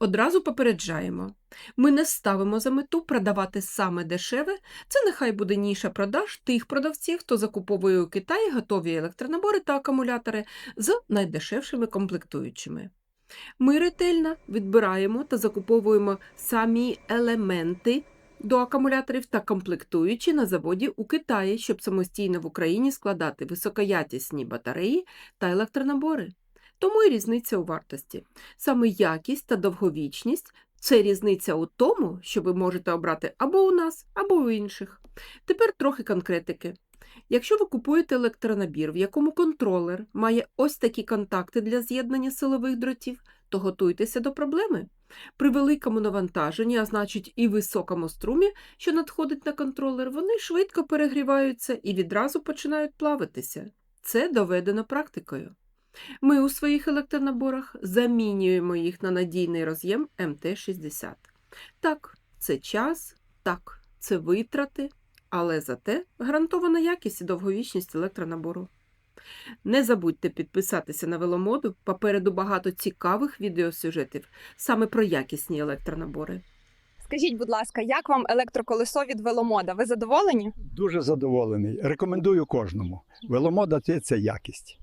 Одразу попереджаємо. Ми не ставимо за мету продавати саме дешеве, це нехай буде ніша продаж тих продавців, хто закуповує у Китаї готові електронабори та акумулятори з найдешевшими комплектуючими. Ми ретельно відбираємо та закуповуємо самі елементи до акумуляторів та комплектуючі на заводі у Китаї, щоб самостійно в Україні складати високоякісні батареї та електронабори. Тому і різниця у вартості. Саме якість та довговічність це різниця у тому, що ви можете обрати або у нас, або у інших. Тепер трохи конкретики. Якщо ви купуєте електронабір, в якому контролер має ось такі контакти для з'єднання силових дротів, то готуйтеся до проблеми. При великому навантаженні, а значить і високому струмі, що надходить на контролер, вони швидко перегріваються і відразу починають плавитися. Це доведено практикою. Ми у своїх електронаборах замінюємо їх на надійний роз'єм МТ-60. Так, це час, так, це витрати, але зате гарантована якість і довговічність електронабору. Не забудьте підписатися на веломоду, попереду багато цікавих відеосюжетів саме про якісні електронабори. Скажіть, будь ласка, як вам електроколесо від веломода? Ви задоволені? Дуже задоволений. Рекомендую кожному. Веломода це, це якість.